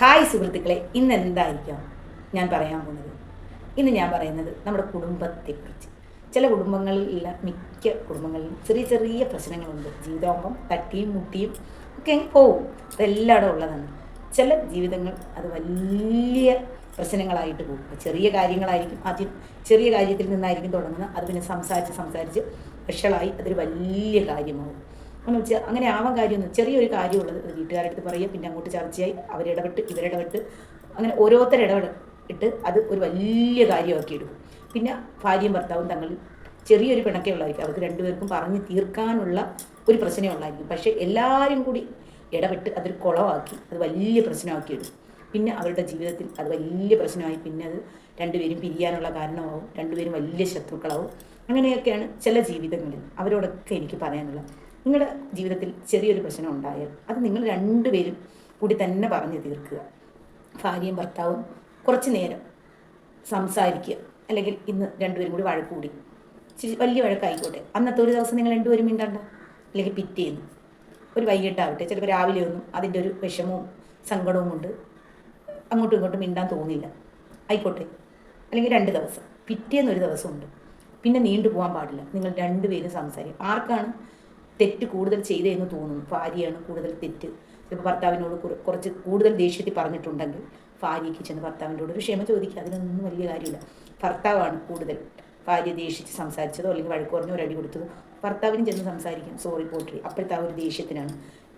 Hi സുഹൃത്തുക്കളെ ഇന്ന് എന്തായിരിക്കാം ഞാൻ പറയാൻ പോകുന്നത്. ഇന്ന് ഞാൻ പറയുന്നത് നമ്മുടെ കുടുംബത്തെക്കുറിച്ച്. ചില കുടുംബങ്ങളിലുള്ള മിക്ക കുടുംബങ്ങളിലും ചെറിയ ചെറിയ പ്രശ്നങ്ങളുണ്ട്. ജീവിതമാകുമ്പം തട്ടിയും മുട്ടിയും ഒക്കെ പോവും അതെല്ലായിടും ഉള്ളതാണ്. ചില ജീവിതങ്ങൾ അത് വലിയ പ്രശ്നങ്ങളായിട്ട് പോകും. ചെറിയ കാര്യങ്ങളായിരിക്കും ആദ്യം ചെറിയ കാര്യത്തിൽ നിന്നായിരിക്കും തുടങ്ങുന്നത്. അത് പിന്നെ സംസാരിച്ച് സംസാരിച്ച് വഷളായി അതൊരു വലിയ കാര്യമാവും. വെച്ചാൽ അങ്ങനെ ആവാൻ കാര്യമൊന്നും ചെറിയൊരു കാര്യമുള്ളത് വീട്ടുകാരടുത്ത് പറയുക പിന്നെ അങ്ങോട്ട് ചർച്ചയായി അവരിടപെട്ട് ഇവരിടപെട്ട് അങ്ങനെ ഓരോരുത്തർ ഇടപെട്ട് അത് ഒരു വലിയ കാര്യമാക്കി എടുക്കും. പിന്നെ ഭാര്യയും ഭർത്താവും തങ്ങൾ ചെറിയൊരു പിണക്കേ ഉള്ളായിരിക്കും. അവർക്ക് രണ്ടുപേർക്കും പറഞ്ഞ് തീർക്കാനുള്ള ഒരു പ്രശ്നമേ ഉള്ളായിരിക്കും. പക്ഷേ എല്ലാവരും കൂടി ഇടപെട്ട് അതൊരു കുളമാക്കി അത് വലിയ പ്രശ്നമാക്കി എടുക്കും. പിന്നെ അവരുടെ ജീവിതത്തിൽ അത് വലിയ പ്രശ്നമായി. പിന്നെ അത് രണ്ടുപേരും പിരിയാനുള്ള കാരണമാവും. രണ്ടുപേരും വലിയ ശത്രുക്കളാവും. അങ്ങനെയൊക്കെയാണ് ചില ജീവിതങ്ങളിൽ അവരോടൊക്കെ എനിക്ക് പറയാനുള്ള നിങ്ങളുടെ ജീവിതത്തിൽ ചെറിയൊരു പ്രശ്നം ഉണ്ടായാൽ അത് നിങ്ങൾ രണ്ടുപേരും കൂടി തന്നെ പറഞ്ഞു തീർക്കുക. ഭാര്യയും ഭർത്താവും കുറച്ച് നേരം സംസാരിക്കുക. അല്ലെങ്കിൽ ഇന്ന് രണ്ടുപേരും കൂടി വഴക്ക് കൂടി. വലിയ വഴക്കായിക്കോട്ടെ. അന്നത്തെ ഒരു ദിവസം നിങ്ങൾ രണ്ടുപേരും മിണ്ടണ്ട. അല്ലെങ്കിൽ പിറ്റേന്ന്. ഒരു വൈകിട്ടാവട്ടെ. ചിലപ്പോൾ രാവിലെ ഒന്നും അതിന്റെ ഒരു വിഷമവും സങ്കടവും കൊണ്ട് അങ്ങോട്ടും ഇങ്ങോട്ടും മിണ്ടാൻ തോന്നില്ല. ആയിക്കോട്ടെ. അല്ലെങ്കിൽ രണ്ട് ദിവസം. പിറ്റേന്ന് ഒരു ദിവസമുണ്ട്. പിന്നെ നീണ്ടു പോകാൻ പാടില്ല. നിങ്ങൾ രണ്ടുപേരും സംസാരിക്കും ആർക്കാണ് തെറ്റ് കൂടുതൽ ചെയ്തതെന്ന് തോന്നുന്നു. ഭാര്യയാണ് കൂടുതൽ തെറ്റ്. ചിലപ്പോൾ ഭർത്താവിനോട് കുറച്ച് കൂടുതൽ ദേഷ്യത്തിൽ പറഞ്ഞിട്ടുണ്ടെങ്കിൽ ഭാര്യയ്ക്ക് ചെന്ന് ഭർത്താവിനോട് ഒരു ക്ഷമ ചോദിക്കുക. അതിനൊന്നും വലിയ കാര്യമില്ല. ഭർത്താവാണ് കൂടുതൽ. ഭാര്യ ദേഷിച്ച് സംസാരിച്ചതോ അല്ലെങ്കിൽ വഴക്ക് പറഞ്ഞോ ഒരു അടി കൊടുത്തതോ ഭർത്താവിനും ചെന്ന് സംസാരിക്കും. സോറി പോട്രി അപ്പോഴത്തെ ആ ഒരു ദേഷ്യത്തിനാണ്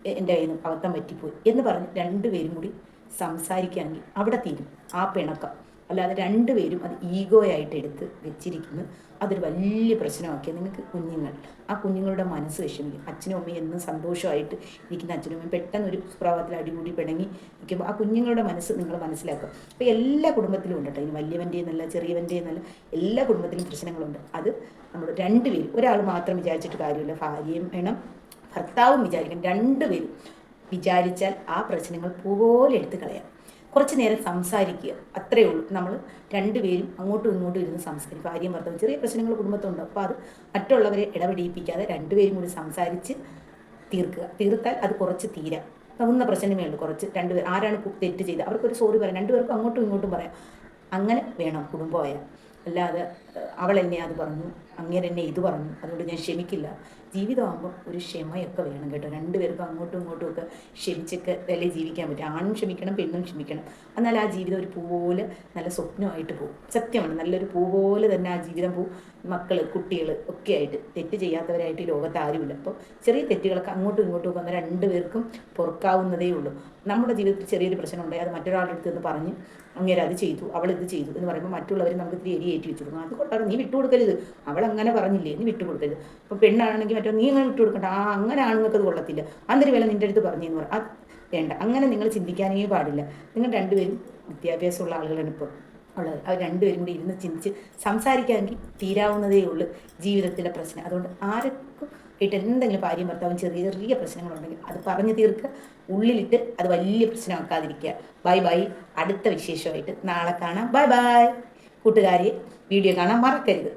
എന്റെ കയ്യിൽ നിന്ന് അബദ്ധം പറ്റിപ്പോയി എന്ന് പറഞ്ഞ് രണ്ടുപേരും കൂടി സംസാരിക്കുകയാണെങ്കിൽ അവിടെ തീരും. ആ പിണക്കം. അല്ലാതെ രണ്ടുപേരും അത് ഈഗോയായിട്ട് എടുത്ത് വെച്ചിരിക്കുന്നു. അതൊരു വലിയ പ്രശ്നമാക്കിയ നിങ്ങൾക്ക് കുഞ്ഞുങ്ങൾ. ആ കുഞ്ഞുങ്ങളുടെ മനസ്സ് വിഷമിക്കും. അച്ഛനും അമ്മയും എന്നും സന്തോഷമായിട്ട് ഇരിക്കുന്ന അച്ഛനും അമ്മയും പെട്ടെന്ന് ഒരു സുപ്രഭാതത്തിൽ അടികൂടി പിണങ്ങി നിൽക്കുമ്പോൾ ആ കുഞ്ഞുങ്ങളുടെ മനസ്സ് നിങ്ങൾ മനസ്സിലാക്കും. അപ്പോൾ എല്ലാ കുടുംബത്തിലും ഉണ്ട് കേട്ടോ. ഇനി വലിയവന്റെ എന്നല്ല ചെറിയവന്റെ എന്നല്ല എല്ലാ കുടുംബത്തിലും പ്രശ്നങ്ങളുണ്ട്. അത് നമ്മൾ രണ്ടുപേരും ഒരാൾ മാത്രം വിചാരിച്ചിട്ട് കാര്യമില്ല. ഭാര്യയും വേണം ഭർത്താവും വിചാരിക്കണം. രണ്ടുപേരും വിചാരിച്ചാൽ ആ പ്രശ്നങ്ങൾ പോലെ എടുത്ത് കളയാം. കുറച്ച് നേരം സംസാരിക്കുക. അത്രയേ ഉള്ളൂ. നമ്മൾ രണ്ടുപേരും അങ്ങോട്ടും ഇങ്ങോട്ടും ഇരുന്ന് സംസാരിക്കും. ഭാര്യയും ഭർത്താവും ചെറിയ പ്രശ്നങ്ങൾ കുടുംബത്തുണ്ട്. അപ്പോൾ അത് മറ്റുള്ളവരെ ഇടപെടിയിപ്പിക്കാതെ രണ്ടുപേരും കൂടി സംസാരിച്ച് തീർക്കുക. തീർത്താൽ അത് കുറച്ച് തീരാം. തകുന്ന പ്രശ്നമേ ഉള്ളൂ. കുറച്ച് രണ്ടുപേർ ആരാണ് തെറ്റ് ചെയ്തത്? അവർക്കൊരു സോറി പറയാം. രണ്ടുപേർക്കും അങ്ങോട്ടും ഇങ്ങോട്ടും പറയാം. അങ്ങനെ വേണം കുടുംബമായാൽ. അല്ലാതെ അവൾ എന്നെ അത് പറഞ്ഞു അങ്ങനെ എന്നെ ഇത് പറഞ്ഞു. അതുകൊണ്ട് ഞാൻ ക്ഷമിക്കില്ല. ജീവിതമാകുമ്പോൾ ഒരു ക്ഷമയൊക്കെ വേണം കേട്ടോ. രണ്ടുപേർക്കും അങ്ങോട്ടും ഇങ്ങോട്ടും ഒക്കെ ക്ഷമിച്ചൊക്കെ വില ജീവിക്കാൻ പറ്റും. ആണും ക്ഷമിക്കണം പെണ്ണും ക്ഷമിക്കണം. എന്നാൽ ആ ജീവിതം ഒരു പൂ പോലെ നല്ല സ്വപ്നമായിട്ട് പോകും. സത്യമാണ്. നല്ലൊരു പൂ പോലെ തന്നെ ആ ജീവിതം പോവും മക്കൾ കുട്ടികൾ ഒക്കെ ആയിട്ട്. തെറ്റ് ചെയ്യാത്തവരായിട്ട് ഈ ലോകത്ത് ആരുമില്ല. അപ്പോൾ ചെറിയ തെറ്റുകളൊക്കെ അങ്ങോട്ടും ഇങ്ങോട്ടും ഒക്കെ രണ്ട് പേർക്കും പൊറുക്കാവുന്നതേ ഉള്ളൂ. നമ്മുടെ ജീവിതത്തിൽ ചെറിയൊരു പ്രശ്നം ഉണ്ടായി അത് മറ്റൊരാളുടെ അടുത്ത് നിന്ന് പറഞ്ഞ് അത് ചെയ്തു അവൾ ഇത് ചെയ്തു എന്ന് പറയുമ്പോൾ മറ്റുള്ളവർ നമുക്ക് ഇത്തിരി എരി ഏറ്റി വെച്ചു കൊടുക്കും അത് കൊണ്ടാണ് നീ വിട്ടുകൊടുക്കരുത്. അവൾ അങ്ങനെ പറഞ്ഞില്ലേ നീ വിട്ടുകൊടുക്കരുത്. അപ്പോൾ പെണ്ണാണെങ്കിൽ മറ്റോ നീ അങ്ങനെ വിട്ടുകൊടുക്കണ്ട. ആ അങ്ങനെ ആണുങ്ങൾക്ക് അത് കൊള്ളത്തില്ല. അന്നൊരു വില നിന്റെ അടുത്ത് പറഞ്ഞെന്ന് പറ. അത് വേണ്ട. അങ്ങനെ നിങ്ങൾ ചിന്തിക്കാനേ പാടില്ല. നിങ്ങൾ രണ്ടുപേരും വിദ്യാഭ്യാസമുള്ള ആളുകളാണ് ഇപ്പോൾ ഉള്ളത്. അവർ രണ്ടുപേരും കൂടി ഇരുന്ന് ചിന്തിച്ച് സംസാരിക്കാമെങ്കിൽ തീരാവുന്നതേ ഉള്ളൂ ജീവിതത്തിലെ പ്രശ്നം. അതുകൊണ്ട് ആരൊക്കെ ആയിട്ട് എന്തെങ്കിലും ഭാര്യയും ഭർത്താവും ചെറിയ ചെറിയ പ്രശ്നങ്ങളുണ്ടെങ്കിൽ അത് പറഞ്ഞു തീർക്കുക. ഉള്ളിലിട്ട് അത് വലിയ പ്രശ്നമാക്കാതിരിക്കുക ബൈ ബൈ. അടുത്ത വിശേഷമായിട്ട് നാളെ കാണാം. Bye bye. കൂട്ടുകാരി വീഡിയോ കാണാൻ മറക്കരുത്.